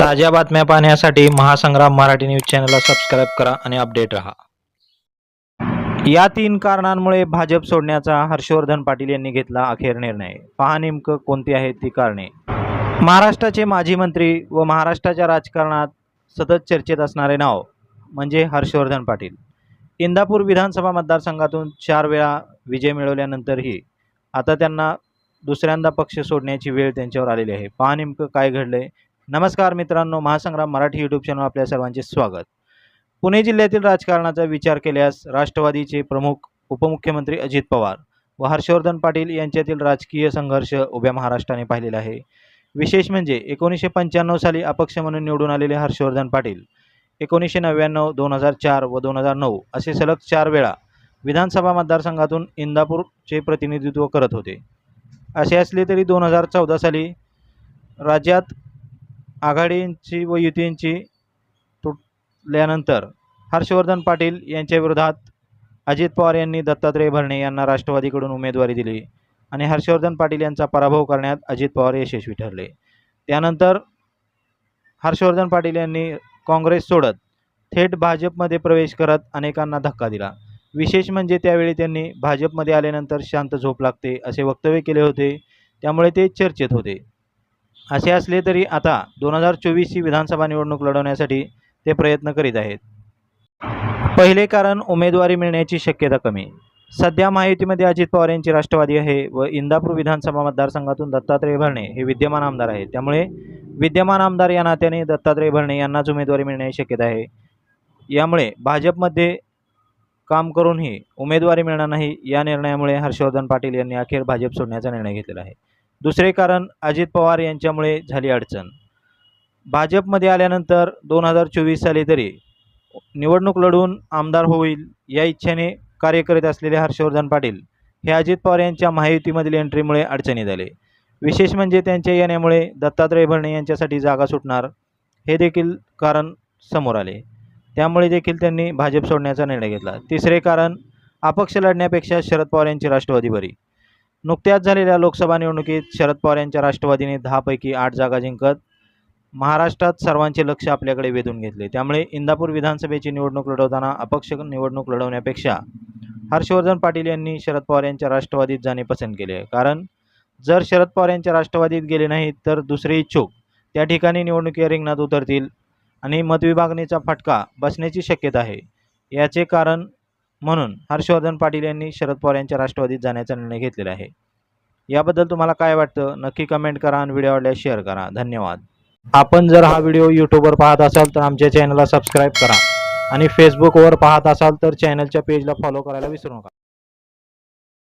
ताज्या बातम्या पाहण्यासाठी महासंग्राम मराठी न्यूज चॅनलला सबस्क्राईब करा आणि अपडेट रहा. या तीन कारणांमुळे भाजप सोडण्याचा हर्षवर्धन पाटील यांनी घेतला अखेर निर्णय. पहा नेमकं कोणती आहेत ती कारणे. महाराष्ट्राचे माजी मंत्री व महाराष्ट्राच्या राजकारणात सतत चर्चेत असणारे नाव म्हणजे हर्षवर्धन पाटील. इंदापूर विधानसभा मतदारसंघातून चार वेळा विजय मिळवल्यानंतरही आता त्यांना दुसऱ्यांदा पक्ष सोडण्याची वेळ त्यांच्यावर आलेली आहे. पहा नेमकं काय घडलंय. नमस्कार मित्रांनो महासंग्राम मराठी यूट्यूब चॅनल आपल्या सर्वांचे स्वागत. पुणे जिल्ह्यातील राजकारणाचा विचार केल्यास राष्ट्रवादीचे प्रमुख उपमुख्यमंत्री अजित पवार व हर्षवर्धन पाटील यांच्यातील राजकीय संघर्ष उभ्या महाराष्ट्राने पाहिलेला आहे. विशेष म्हणजे एकोणीसशे पंच्याण्णव साली अपक्ष म्हणून निवडून आलेले हर्षवर्धन पाटील एकोणीसशे नव्याण्णव दोन हजार चार व दोन हजार नऊ असे सलग चार वेळा विधानसभा मतदारसंघातून इंदापूरचे प्रतिनिधित्व करत होते. असे असले तरी दोन हजार चौदा साली राज्यात आघाडींची व युतींची तुटल्यानंतर हर्षवर्धन पाटील यांच्या विरोधात अजित पवार यांनी दत्तात्रय भरणे यांना राष्ट्रवादीकडून उमेदवारी दिली आणि हर्षवर्धन पाटील यांचा पराभव करण्यात अजित पवार यशस्वी ठरले. त्यानंतर हर्षवर्धन पाटील यांनी काँग्रेस सोडत थेट भाजपमध्ये प्रवेश करत अनेकांना धक्का दिला. विशेष म्हणजे त्यावेळी त्यांनी भाजपमध्ये आल्यानंतर शांत झोप लागते असे वक्तव्य केले होते. त्यामुळे ते चर्चेत होते. असे असले तरी आता दोन हजार चोवीसची विधानसभा निवडणूक लढवण्यासाठी ते प्रयत्न करीत आहेत. पहिले कारण उमेदवारी मिळण्याची शक्यता कमी. सध्या महायुतीमध्ये अजित पवार यांची राष्ट्रवादी आहे व इंदापूर विधानसभा मतदारसंघातून दत्तात्रय भरणे हे विद्यमान आमदार आहेत. त्यामुळे विद्यमान आमदार या नात्याने दत्तात्रय भरणे यांनाच उमेदवारी मिळण्याची शक्यता आहे. यामुळे भाजपमध्ये काम करूनही उमेदवारी मिळणार नाही या निर्णयामुळे हर्षवर्धन पाटील यांनी अखेर भाजप सोडण्याचा निर्णय घेतलेला आहे. दुसरे कारण अजित पवार यांच्यामुळे झाली अडचण. भाजपमध्ये आल्यानंतर दोन हजार चोवीस साली तरी निवडणूक लढवून आमदार होईल या इच्छेने कार्य करीत असलेले हर्षवर्धन पाटील हे अजित पवार यांच्या महायुतीमधील एंट्रीमुळे अडचणी झाले विशेष म्हणजे त्यांच्या येण्यामुळे दत्तात्रय भरणे यांच्यासाठी जागा सुटणार हे देखील कारण समोर आले. त्यामुळे देखील त्यांनी भाजप सोडण्याचा निर्णय घेतला. तिसरे कारण अपक्ष लढण्यापेक्षा शरद पवार यांची राष्ट्रवादी बरी. नुकत्याच झालेल्या लोकसभा निवडणुकीत शरद पवार यांच्या राष्ट्रवादीने दहापैकी आठ जागा जिंकत महाराष्ट्रात सर्वांचे लक्ष आपल्याकडे वेधून घेतले. त्यामुळे इंदापूर विधानसभेची निवडणूक लढवताना अपक्ष निवडणूक लढवण्यापेक्षा हर्षवर्धन पाटील यांनी शरद पवार यांच्या राष्ट्रवादीत जाणे पसंत केले. कारण जर शरद पवार यांच्या राष्ट्रवादीत गेले नाहीत तर दुसरे इच्छुक त्या ठिकाणी निवडणुकी रिंगणात उतरतील आणि मतविभागणीचा फटका बसण्याची शक्यता आहे. याचे कारण म्हणून हर्षवर्धन पाटील यांनी शरद पवार यांच्या राष्ट्रवादीत जाण्याचा निर्णय घेतलेला आहे. याबद्दल तुम्हाला काय वाटतं? नक्की कमेंट करा आणि व्हिडिओ आवडल्यास शेअर करा. धन्यवाद. आपण जर हा व्हिडिओ यूट्यूबवर पाहत असाल तर आमच्या चॅनलला सबस्क्राईब करा. आणि फेसबुकवर पाहत असाल तर चॅनलच्या पेजला फॉलो करायला विसरू नका.